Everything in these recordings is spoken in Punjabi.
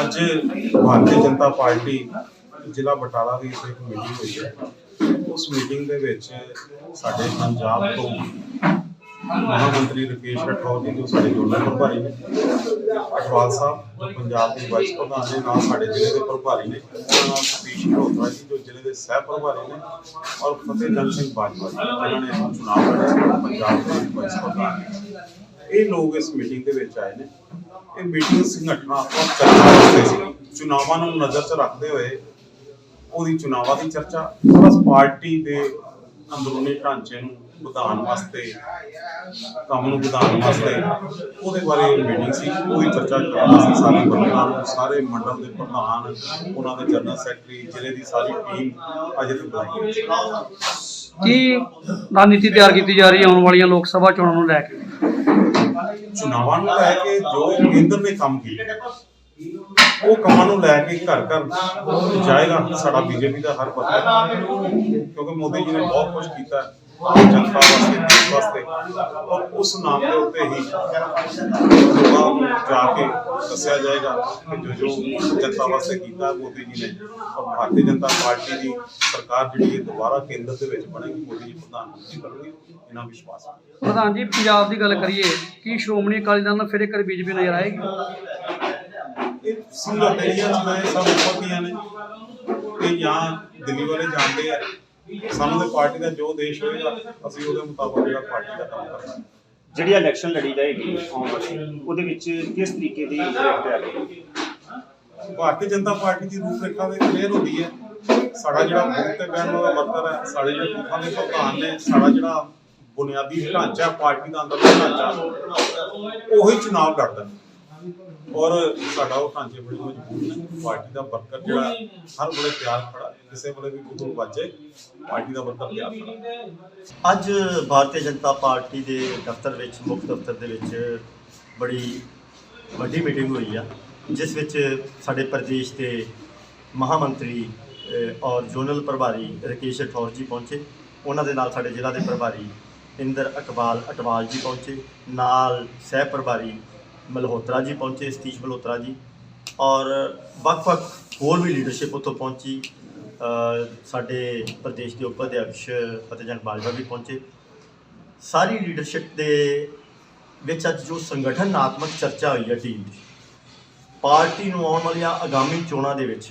ਅੱਜ ਭਾਰਤੀ ਜਨਤਾ ਪਾਰਟੀ ਜ਼ਿਲ੍ਹਾ ਬਟਾਲਾ ਦੀ ਇੱਕ ਮੀਟਿੰਗ ਹੋਈ ਹੈ। ਉਸ ਮੀਟਿੰਗ ਦੇ ਵਿੱਚ ਸਾਡੇ ਪੰਜਾਬ ਤੋਂ ਮਹਾ ਮੰਤਰੀ ਰਕੇਸ਼ ਰਾਠੌਰ ਜੀ ਜੋ ਸਾਡੇ ਜੋਨਲ ਪ੍ਰਭਾਰੀ ਨੇ ਅਠਵਾਲ ਸਾਹਿਬ ਜੋ ਪੰਜਾਬ ਦੇ ਵਾਈਸ ਪ੍ਰਧਾਨ ਨੇ, ਨਾਲ ਸਾਡੇ ਜ਼ਿਲ੍ਹੇ ਦੇ ਪ੍ਰਭਾਰੀ ਨੇ, ਉਹਨਾਂ ਨਾਲ ਸਤੀਸ਼ ਮਲਹੋਤਰਾ ਜੀ ਜੋ ਜ਼ਿਲ੍ਹੇ ਦੇ ਸਹਿ ਪ੍ਰਭਾਰੀ ਨੇ ਔਰ ਫਤਿਹਜਨ ਸਿੰਘ ਬਾਜਵਾ ਜੀ ਜਿਨ੍ਹਾਂ ਨੇ ਚੁਣਾਵ ਲੜਿਆ ਪੰਜਾਬ ਦੇ ਵਾਈਸ ਪ੍ਰਧਾਨ ਨੇ। ਇਹ ਲੋਕ ਇਸ ਮੀਟਿੰਗ ਦੇ ਵਿੱਚ ਆਏ ਨੇ। ਇਹ ਮੀਟਿੰਗ ਸੰਗਠਨਾਤਮਕ ਚਰਚਾ ਵਾਸਤੇ ਸੀ। ਚੁਣਾਵਾਂ ਨੂੰ ਨਜ਼ਰ 'ਚ ਰੱਖਦੇ ਹੋਏ ਉਹਦੀ ਚੁਣਾਵਾਂ ਦੀ ਚਰਚਾ, ਬਸ ਪਾਰਟੀ ਦੇ ਅੰਦਰੂਨੀ ਢਾਂਚੇ ਨੂੰ ਵਧਾਉਣ ਵਾਸਤੇ, ਕੰਮ ਨੂੰ ਵਧਾਉਣ ਵਾਸਤੇ ਉਹਦੇ ਬਾਰੇ ਮੀਟਿੰਗ ਸੀ। ਉਹਦੀ ਚਰਚਾ ਕਰਨਾ ਸੀ। ਸਾਰੇ ਪ੍ਰਧਾਨ ਸਾਰੇ ਮੰਡਲ ਦੇ ਪ੍ਰਧਾਨ, ਉਹਨਾਂ ਦੇ ਜਨਰਲ ਸੈਕਟਰੀ ਜ਼ਿਲ੍ਹੇ ਦੀ ਸਾਰੀ ਟੀਮ ਅੱਜ ਇੱਥੇ ਬੁਲਾਈ ਕੀ ਰਣਨੀਤੀ ਤਿਆਰ ਕੀਤੀ ਜਾ ਰਹੀ ਹੈ ਆਉਣ ਵਾਲੀਆਂ ਲੋਕ ਸਭਾ ਚੋਣਾਂ ਨੂੰ ਲੈ ਕੇ? ਚੁਣਾਵਾਂ ਨੂੰ ਲੈ ਕੇ ਜੋ ਕੇਂਦਰ ਨੇ ਕੰਮ ਕੀਤੇ, ਉਹ ਕੰਮਾਂ ਨੂੰ ਲੈ ਕੇ ਘਰ ਘਰ ਜਾਏਗਾ ਸਾਡਾ ਬੀਜੇਪੀ ਦਾ ਹਰ ਪੱਤਾ ਕਿਉਂਕਿ ਮੋਦੀ ਜੀ ਨੇ ਬਹੁਤ ਕੁਝ ਕੀਤਾ। ਹੈ ਜਨਤਾ ਵਾਸਤੇ ਦੇਸ਼ ਵਾਸਤੇ। ਔਰ ਉਸ ਨਾਮ ਦੇ ਉੱਤੇ ਹੀ ਲੋਕਾਂ ਨੂੰ ਜਾ ਕੇ ਦੱਸਿਆ ਜਾਏਗਾ ਕਿ ਜੋ ਜੋ ਜਨਤਾ ਵਾਸਤੇ ਕੀਤਾ ਹੈ ਮੋਦੀ ਜੀ ਨੇ। ਔਰ ਭਾਰਤੀ ਜਨਤਾ ਪਾਰਟੀ ਦੀ ਸਰਕਾਰ ਜਿਹੜੀ ਹੈ ਦੁਬਾਰਾ ਕੇਂਦਰ ਦੇ ਵਿੱਚ ਬਣੇਗੀ ਮੋਦੀ ਜੀ ਪ੍ਰਧਾਨ ਮੰਤਰੀ ਬਣਨਗੇ ਇਹਨਾਂ ਵਿਸ਼ਵਾਸ ਹੈ। ਪ੍ਰਧਾਨ ਜੀ ਪੰਜਾਬ ਦੀ ਗੱਲ ਕਰੀਏ ਕੀ ਸ਼੍ਰੋਮਣੀ ਅਕਾਲੀ ਦਲ ਨਾਲ ਫਿਰ ਇੱਕ ਵਾਰ ਬੀਜੇਪੀ ਨਜ਼ਰ ਆਏਗੀ? ਇਹ ਦੀਆਂ ਚੀਜ਼ਾਂ ਇਹ ਸਭ ਉੱਪਰਦੀਆਂ ਨੇ। ਇਹ ਜਾਂ ਦਿੱਲੀ ਵਾਲੇ ਜਾਣਦੇ ਆ ਸਾਨੂੰ ਤੇ ਪਾਰਟੀ ਦਾ ਜੋ ਦੇਸ਼ ਹੋਏਗਾ ਅਸੀਂ ਉਹਦੇ ਮੁਤਾਬਕ ਜਿਹੜਾ ਪਾਰਟੀ ਦਾ ਕੰਮ ਕਰਨਾ ਜਿਹੜੀ ਇਲੈਕਸ਼ਨ ਲੜੀ ਜਾਏਗੀ ਆਉਣ ਵਾਲੀ ਉਹਦੇ ਵਿੱਚ ਕਿਸ ਤਰੀਕੇ ਦੀ ਇਫੈਕਟ ਆਵੇਗੀ ਭਾਰਤੀ ਜਨਤਾ ਪਾਰਟੀ ਦੀ ਰੂਪਰੇਖਾ ਦੇ ਕਲੀਅਰ ਹੁੰਦੀ ਹੈ। ਸਾਡਾ ਜਿਹੜਾ ਬੂਥ ਤੇ ਬਹਿਣ ਵਾਲਾ ਵਰਕਰ ਹੈ ਸਾਡੇ ਜਿਹੜੇ ਬੂਥਾਂ ਦੇ ਪ੍ਰਧਾਨ ਨੇ ਸਾਡਾ ਜਿਹੜਾ ਬੁਨਿਆਦੀ ਢਾਂਚਾ ਪਾਰਟੀ ਦਾ ਅੰਦਰ ਢਾਂਚਾ ਉਹੀ ਚੁਣਾਵ ਲੜਦਾ ਹੈ। ਔਰ ਸਾਡਾ ਉਹ ਢਾਂਚੇ ਬੜੇ ਮਜ਼ਬੂਤ ਨੇ ਪਾਰਟੀ ਦਾ ਵਰਕਰ ਜਿਹੜਾ ਹਰ ਵੇਲੇ ਤਿਆਰ ਖੜਾ ਕਿਸੇ ਵੇਲੇ ਵੀ ਕੋਈ ਵਾਜੇ ਪਾਰਟੀ ਦਾ ਵਰਕਰ ਤਿਆਰ ਖੜਾ। ਅੱਜ ਭਾਰਤੀ ਜਨਤਾ ਪਾਰਟੀ ਦੇ ਦਫ਼ਤਰ ਵਿੱਚ ਮੁੱਖ ਦਫ਼ਤਰ ਦੇ ਵਿੱਚ ਬੜੀ ਵੱਡੀ ਮੀਟਿੰਗ ਹੋਈ ਆ ਜਿਸ ਵਿੱਚ ਸਾਡੇ ਪ੍ਰਦੇਸ਼ ਦੇ ਮਹਾਮੰਤਰੀ ਅਹ, ਔਰ ਜ਼ੋਨਲ ਪ੍ਰਭਾਰੀ ਰਕੇਸ਼ ਠੌਰ ਜੀ ਪਹੁੰਚੇ। ਉਹਨਾਂ ਦੇ ਨਾਲ ਸਾਡੇ ਜ਼ਿਲ੍ਹਾ ਦੇ ਪ੍ਰਭਾਰੀ ਇੰਦਰ ਅਕਬਾਲ ਅਟਵਾਲ ਜੀ ਪਹੁੰਚੇ। ਨਾਲ ਸਹਿ ਪ੍ਰਭਾਰੀ ਮਲਹੋਤਰਾ ਜੀ ਪਹੁੰਚੇ, ਸਤੀਸ਼ ਮਲਹੋਤਰਾ ਜੀ। ਔਰ ਵੱਖ-ਵੱਖ ਹੋਰ ਵੀ ਲੀਡਰਸ਼ਿਪ ਉੱਥੋਂ ਪਹੁੰਚੀ। ਸਾਡੇ ਪ੍ਰਦੇਸ਼ ਦੇ ਉਪ ਅਧਿਕਸ਼ ਫਤਿਹਜਨ ਬਾਜਵਾ ਵੀ ਪਹੁੰਚੇ। ਸਾਰੀ ਲੀਡਰਸ਼ਿਪ ਦੇ ਵਿੱਚ ਅੱਜ ਜੋ ਸੰਗਠਨਾਤਮਕ ਚਰਚਾ ਹੋਈ ਹੈ ਟੀਮ ਦੀ, ਪਾਰਟੀ ਨੂੰ ਆਉਣ ਵਾਲੀਆਂ ਆਗਾਮੀ ਚੋਣਾਂ ਦੇ ਵਿੱਚ,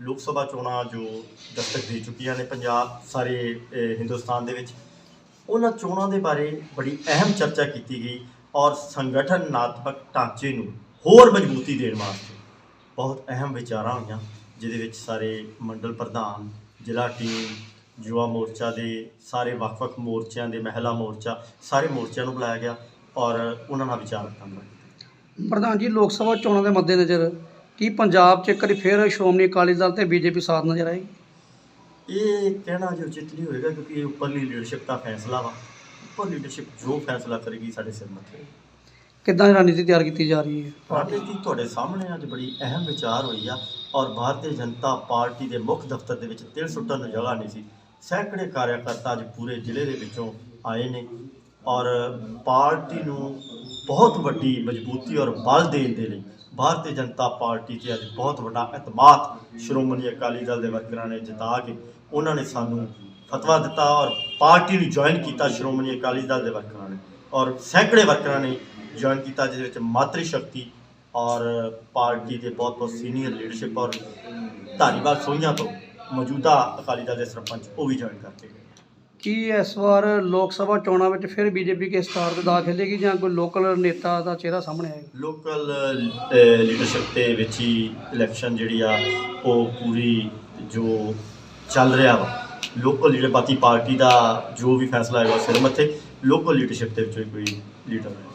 ਲੋਕ ਸਭਾ ਚੋਣਾਂ ਜੋ ਦਸਤਕ ਦੇ ਚੁੱਕੀਆਂ ਨੇ ਪੰਜਾਬ, ਸਾਰੇ ਹਿੰਦੁਸਤਾਨ ਦੇ ਵਿੱਚ, ਉਹਨਾਂ ਚੋਣਾਂ ਦੇ ਬਾਰੇ ਬੜੀ ਅਹਿਮ ਚਰਚਾ ਕੀਤੀ ਗਈ। ਔਰ ਸੰਗਠਨਾਤਮਕ ਢਾਂਚੇ ਨੂੰ ਹੋਰ ਮਜ਼ਬੂਤੀ ਦੇਣ ਵਾਸਤੇ ਬਹੁਤ ਅਹਿਮ ਵਿਚਾਰਾਂ ਹੋਈਆਂ ਜਿਹਦੇ ਵਿੱਚ ਸਾਰੇ ਮੰਡਲ ਪ੍ਰਧਾਨ ਜ਼ਿਲ੍ਹਾ ਟੀਮ ਯੁਵਾ ਮੋਰਚਾ ਦੇ ਸਾਰੇ ਵੱਖ-ਵੱਖ ਮੋਰਚਿਆਂ ਦੇ ਮਹਿਲਾ ਮੋਰਚਾ ਸਾਰੇ ਮੋਰਚਿਆਂ ਨੂੰ ਬੁਲਾਇਆ ਗਿਆ ਔਰ ਉਹਨਾਂ ਨਾਲ ਵਿਚਾਰ ਵਟਾਂਦਰਾ ਪ੍ਰਧਾਨ ਜੀ ਲੋਕ ਸਭਾ ਚੋਣਾਂ ਦੇ ਮੱਦੇਨਜ਼ਰ ਕੀ ਪੰਜਾਬ 'ਚ ਇੱਕ ਵਾਰੀ ਫਿਰ ਸ਼੍ਰੋਮਣੀ ਅਕਾਲੀ ਦਲ ਤੇ ਬੀਜੇਪੀ ਸਾਥ ਨਜ਼ਰ ਆਏਗੀ? ਇਹ ਕਹਿਣਾ ਜੋ ਉਚਿਤ ਨਹੀਂ ਹੋਏਗਾ ਕਿਉਂਕਿ ਇਹ ਉੱਪਰਲੀ ਲੀਡਰਸ਼ਿਪ ਦਾ ਫੈਸਲਾ ਵਾ। ਉੱਪਰ ਲੀਡਰਸ਼ਿਪ ਜੋ ਫੈਸਲਾ ਕਰੇਗੀ ਸਾਡੇ ਸਿਰ ਮੱਥੇ। ਕਿੱਦਾਂ ਦੀ ਰਣਨੀਤੀ ਤਿਆਰ ਕੀਤੀ ਜਾ ਰਹੀ ਹੈ? ਦੀ ਤੁਹਾਡੇ ਸਾਹਮਣੇ ਅੱਜ ਬੜੀ ਅਹਿਮ ਵਿਚਾਰ ਹੋਈ ਆ ਔਰ ਭਾਰਤੀ ਜਨਤਾ ਪਾਰਟੀ ਦੇ ਮੁੱਖ ਦਫ਼ਤਰ ਦੇ ਵਿੱਚ ਤਿਲ ਸੁੱਟਣ ਨੂੰ ਜਗ੍ਹਾ ਨਹੀਂ ਸੀ। ਸੈਂਕੜੇ ਕਾਰਿਆਕਰਤਾ ਅੱਜ ਪੂਰੇ ਜ਼ਿਲ੍ਹੇ ਦੇ ਵਿੱਚੋਂ ਆਏ ਨੇ ਔਰ ਪਾਰਟੀ ਨੂੰ ਬਹੁਤ ਵੱਡੀ ਮਜ਼ਬੂਤੀ ਔਰ ਬਲ ਦੇਣ ਦੇ ਲਈ ਭਾਰਤੀ ਜਨਤਾ ਪਾਰਟੀ ਤੇ ਅੱਜ ਬਹੁਤ ਵੱਡਾ ਇਤਮਾਦ ਸ਼੍ਰੋਮਣੀ ਅਕਾਲੀ ਦਲ ਦੇ ਵਰਕਰਾਂ ਨੇ ਜਿਤਾ ਕੇ ਉਹਨਾਂ ਨੇ ਸਾਨੂੰ ਫਤਵਾ ਦਿੱਤਾ ਔਰ ਪਾਰਟੀ ਨੂੰ ਜੁਆਇਨ ਕੀਤਾ ਸ਼੍ਰੋਮਣੀ ਅਕਾਲੀ ਦਲ ਦੇ ਵਰਕਰਾਂ ਨੇ ਔਰ ਸੈਂਕੜੇ ਵਰਕਰਾਂ ਨੇ ਜੁਆਇਨ ਕੀਤਾ ਜਿਹਦੇ ਵਿੱਚ ਮਾਤਰੀ ਸ਼ਕਤੀ ਔਰ ਪਾਰਟੀ ਦੇ ਬਹੁਤ ਬਹੁਤ ਸੀਨੀਅਰ ਲੀਡਰਸ਼ਿਪ ਔਰ ਧਾਰੀਵਾਲ ਸੋਈਆਂ ਤੋਂ ਮੌਜੂਦਾ ਅਕਾਲੀ ਦਲ ਦੇ ਸਰਪੰਚ ਉਹ ਵੀ ਜੁਆਇਨ ਕਰਕੇ ਗਏ। ਕੀ ਇਸ ਵਾਰ ਲੋਕ ਸਭਾ ਚੋਣਾਂ ਵਿੱਚ ਫਿਰ ਬੀਜੇਪੀ ਕੇ ਸਟਾਰ ਤੇ ਦਾ ਖੇਲੇਗੀ ਜਾਂ ਕੋਈ ਲੋਕਲ ਨੇਤਾ ਦਾ ਚਿਹਰਾ ਸਾਹਮਣੇ ਆਏਗਾ? ਲੋਕਲ ਲੀਡਰਸ਼ਿਪ ਦੇ ਵਿੱਚ ਹੀ ਇਲੈਕਸ਼ਨ ਜਿਹੜੀ ਆ ਉਹ ਪੂਰੀ ਜੋ ਚੱਲ ਰਿਹਾ ਵਾ ਲੋਕਲ ਲੀਡਰ ਬਾਕੀ ਪਾਰਟੀ ਦਾ ਜੋ ਵੀ ਫੈਸਲਾ ਹੈਗਾ ਸਿਰ ਮੱਥੇ ਲੋਕਲ ਲੀਡਰਸ਼ਿਪ ਦੇ ਵਿੱਚੋਂ ਹੀ ਕੋਈ ਲੀਡਰ ਹੈ